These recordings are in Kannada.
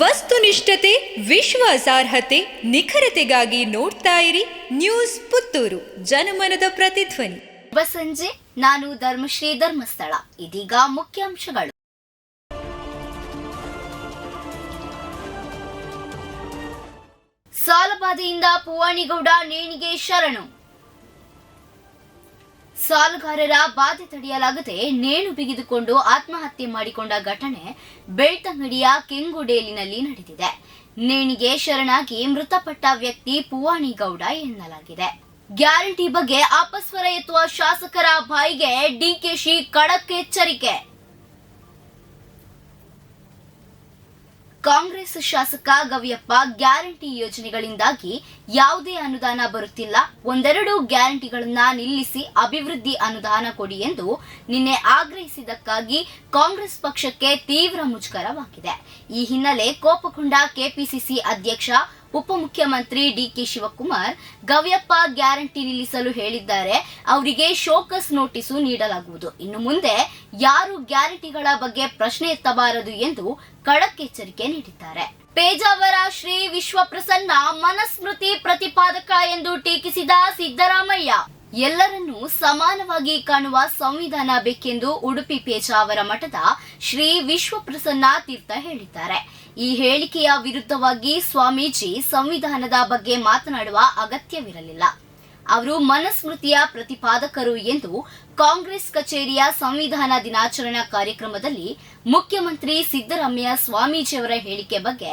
ವಸ್ತುನಿಷ್ಠತೆ, ವಿಶ್ವಾಸಾರ್ಹತೆ, ನಿಖರತೆಗಾಗಿ ನೋಡ್ತಾ ಇರಿ ನ್ಯೂಸ್ ಪುತ್ತೂರು, ಜನಮನದ ಪ್ರತಿಧ್ವನಿ. ಸಂಜೆ ನಾನು ಧರ್ಮಶ್ರೀ ಧರ್ಮಸ್ಥಳ, ಇದೀಗ ಮುಖ್ಯಾಂಶಗಳು. ಸಾಲಬಾಧೆಯಿಂದ ಪುವಾಣಿಗೌಡ ನೇಣಿಗೆ ಶರಣು. ಸಾಲಗಾರರ ಬಾಧೆ ತಡೆಯಲಾಗದೆ ನೇಣು ಬಿಗಿದುಕೊಂಡು ಆತ್ಮಹತ್ಯೆ ಮಾಡಿಕೊಂಡ ಘಟನೆ ಬೆಳ್ತಂಗಡಿಯ ಕೆಂಗುಡೇಲಿನಲ್ಲಿ ನಡೆದಿದೆ. ನೇಣಿಗೆ ಶರಣಾಗಿ ಮೃತಪಟ್ಟ ವ್ಯಕ್ತಿ ಪುವಾಣಿಗೌಡ ಎನ್ನಲಾಗಿದೆ. ಗ್ಯಾರಂಟಿ ಬಗ್ಗೆ ಅಪಸ್ವರ ಎತ್ತುವ ಶಾಸಕರ ಬಾಯಿಗೆ ಡಿಕೆಶಿ ಖಡಕ್ ಎಚ್ಚರಿಕೆ. ಕಾಂಗ್ರೆಸ್ ಶಾಸಕ ಗವಿಯಪ್ಪ ಗ್ಯಾರಂಟಿ ಯೋಜನೆಗಳಿಂದಾಗಿ ಯಾವುದೇ ಅನುದಾನ ಬರುತ್ತಿಲ್ಲ. ಒಂದೆರಡು ಗ್ಯಾರಂಟಿಗಳನ್ನ ನಿಲ್ಲಿಸಿ ಅಭಿವೃದ್ಧಿ ಅನುದಾನ ಕೊಡಿ ಎಂದು ನಿನ್ನೆ ಆಗ್ರಹಿಸಿದ್ದಕ್ಕಾಗಿ ಕಾಂಗ್ರೆಸ್ ಪಕ್ಷಕ್ಕೆ ತೀವ್ರ ಮುಜುಗರವಾಗಿದೆ. ಈ ಹಿನ್ನೆಲೆ ಕೋಪಗೊಂಡ ಕೆಪಿಸಿಸಿ ಅಧ್ಯಕ್ಷ ಉಪಮುಖ್ಯಮಂತ್ರಿ ಡಿಕೆ ಶಿವಕುಮಾರ್ ಗವ್ಯಪ್ಪ ಗ್ಯಾರಂಟಿ ನಿಲ್ಲಿಸಲು ಹೇಳಿದ್ದಾರೆ. ಅವರಿಗೆ ಶೋಕಸ್ ನೋಟಿಸು ನೀಡಲಾಗುವುದು. ಇನ್ನು ಮುಂದೆ ಯಾರು ಗ್ಯಾರಂಟಿಗಳ ಬಗ್ಗೆ ಪ್ರಶ್ನೆ ಎತ್ತಬಾರದು ಎಂದು ಖಡಕ್ ಎಚ್ಚರಿಕೆ ನೀಡಿದ್ದಾರೆ. ಪೇಜಾವರ ಶ್ರೀ ವಿಶ್ವಪ್ರಸನ್ನ ಮನಸ್ಮೃತಿ ಪ್ರತಿಪಾದಕ ಎಂದು ಟೀಕಿಸಿದ ಸಿದ್ದರಾಮಯ್ಯ ಎಲ್ಲರನ್ನೂ ಸಮಾನವಾಗಿ ಕಾಣುವ ಸಂವಿಧಾನ ಬೇಕೆಂದು ಉಡುಪಿ ಪೇಜಾವರ ಮಠದ ಶ್ರೀ ವಿಶ್ವಪ್ರಸನ್ನ ತೀರ್ಥ ಹೇಳಿದ್ದಾರೆ. ಈ ಹೇಳಿಕೆಯ ವಿರುದ್ಧವಾಗಿ ಸ್ವಾಮೀಜಿ ಸಂವಿಧಾನದ ಬಗ್ಗೆ ಮಾತನಾಡುವ ಅಗತ್ಯವಿರಲಿಲ್ಲ. ಅವರು ಮನಸ್ಮೃತಿಯ ಪ್ರತಿಪಾದಕರು ಎಂದು ಕಾಂಗ್ರೆಸ್ ಕಚೇರಿಯ ಸಂವಿಧಾನ ದಿನಾಚರಣಾ ಕಾರ್ಯಕ್ರಮದಲ್ಲಿ ಮುಖ್ಯಮಂತ್ರಿ ಸಿದ್ದರಾಮಯ್ಯ ಸ್ವಾಮೀಜಿಯವರ ಹೇಳಿಕೆ ಬಗ್ಗೆ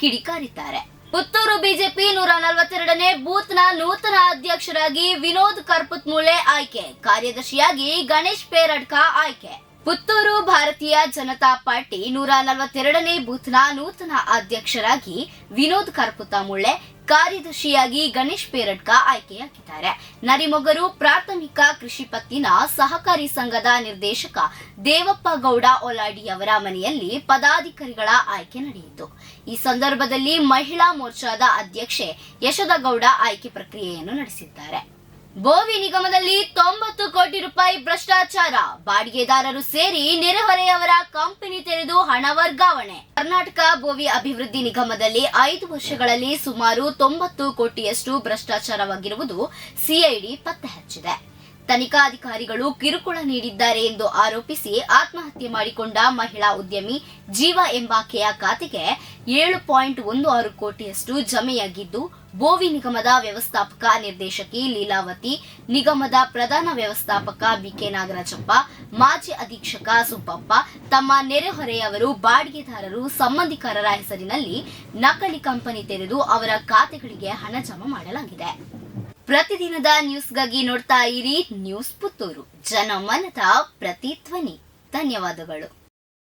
ಕಿಡಿಕಾರಿದ್ದಾರೆ. ಪುತ್ತೂರು ಬಿಜೆಪಿ ನೂರ ನಲವತ್ತೆರಡನೇ ಬೂತ್ನ ನೂತನ ಅಧ್ಯಕ್ಷರಾಗಿ ವಿನೋದ್ ಕರ್ಪುತ್ಮೂಳೆ ಆಯ್ಕೆ, ಕಾರ್ಯದರ್ಶಿಯಾಗಿ ಗಣೇಶ್ ಪೇರಡ್ಕ ಆಯ್ಕೆ. ಪುತ್ತೂರು ಭಾರತೀಯ ಜನತಾ ಪಾರ್ಟಿ ನೂರ ನಲವತ್ತೆರಡನೇ ಬೂತ್ನ ನೂತನ ಅಧ್ಯಕ್ಷರಾಗಿ ವಿನೋದ್ ಕರ್ಪುತಮುಳ್ಳೆ ಕಾರ್ಯದರ್ಶಿಯಾಗಿ ಗಣೇಶ್ ಪೇರಡ್ಕ ಆಯ್ಕೆಯಾಗಿದ್ದಾರೆ. ನರಿಮೊಗರು ಪ್ರಾಥಮಿಕ ಕೃಷಿ ಪತ್ತಿನ ಸಹಕಾರಿ ಸಂಘದ ನಿರ್ದೇಶಕ ದೇವಪ್ಪ ಗೌಡ ಒಲಾಡಿ ಅವರ ಮನೆಯಲ್ಲಿ ಪದಾಧಿಕಾರಿಗಳ ಆಯ್ಕೆ ನಡೆಯಿತು. ಈ ಸಂದರ್ಭದಲ್ಲಿ ಮಹಿಳಾ ಮೋರ್ಚಾದ ಅಧ್ಯಕ್ಷೆ ಯಶೋದಗೌಡ ಆಯ್ಕೆ ಪ್ರಕ್ರಿಯೆಯನ್ನು ನಡೆಸಿದ್ದಾರೆ. ಬೋವಿ ನಿಗಮದಲ್ಲಿ ತೊಂಬತ್ತು ಕೋಟಿ ರೂಪಾಯಿ ಭ್ರಷ್ಟಾಚಾರ. ಬಾಡಿಗೆದಾರರು ಸೇರಿ ನೆರೆಹೊರೆಯವರ ಕಂಪನಿ ತೆರೆದು ಹಣ ವರ್ಗಾವಣೆ. ಕರ್ನಾಟಕ ಬೋವಿ ಅಭಿವೃದ್ಧಿ ನಿಗಮದಲ್ಲಿ ಐದು ವರ್ಷಗಳಲ್ಲಿ ಸುಮಾರು ತೊಂಬತ್ತು ಕೋಟಿಯಷ್ಟು ಭ್ರಷ್ಟಾಚಾರವಾಗಿರುವುದು ಸಿಐಡಿ ಪತ್ತೆ ಹಚ್ಚಿದೆ. ತನಿಖಾಧಿಕಾರಿಗಳು ಕಿರುಕುಳ ನೀಡಿದ್ದಾರೆ ಎಂದು ಆರೋಪಿಸಿ ಆತ್ಮಹತ್ಯೆ ಮಾಡಿಕೊಂಡ ಮಹಿಳಾ ಉದ್ಯಮಿ ಜೀವ ಎಂಬಾಕೆಯ ಖಾತೆಗೆ ಏಳು ಪಾಯಿಂಟ್ ಒಂದು ಆರು ಕೋಟಿಯಷ್ಟು ಜಮೆಯಾಗಿದ್ದು, ಬೋವಿ ನಿಗಮದ ವ್ಯವಸ್ಥಾಪಕ ನಿರ್ದೇಶಕಿ ಲೀಲಾವತಿ, ನಿಗಮದ ಪ್ರಧಾನ ವ್ಯವಸ್ಥಾಪಕ ಬಿಕೆ ನಾಗರಾಜಪ್ಪ, ಮಾಜಿ ಅಧೀಕ್ಷಕ ಸುಬ್ಬಪ್ಪ, ತಮ್ಮ ನೆರೆಹೊರೆಯವರು ಬಾಡಿಗೆದಾರರು, ಸಂಬಂಧಿಕರರ ಹೆಸರಿನಲ್ಲಿ ನಕಲಿ ಕಂಪನಿ ತೆರೆದು ಅವರ ಖಾತೆಗಳಿಗೆ ಹಣ ಜಮಾ ಮಾಡಲಾಗಿದೆ. ಪ್ರತಿದಿನದ ನ್ಯೂಸ್ಗಾಗಿ ನೋಡ್ತಾ ಇರಿ ನ್ಯೂಸ್ ಪುತ್ತೂರು. ಜನಮನದ ಪ್ರತಿಧ್ವನಿ. ಧನ್ಯವಾದಗಳು.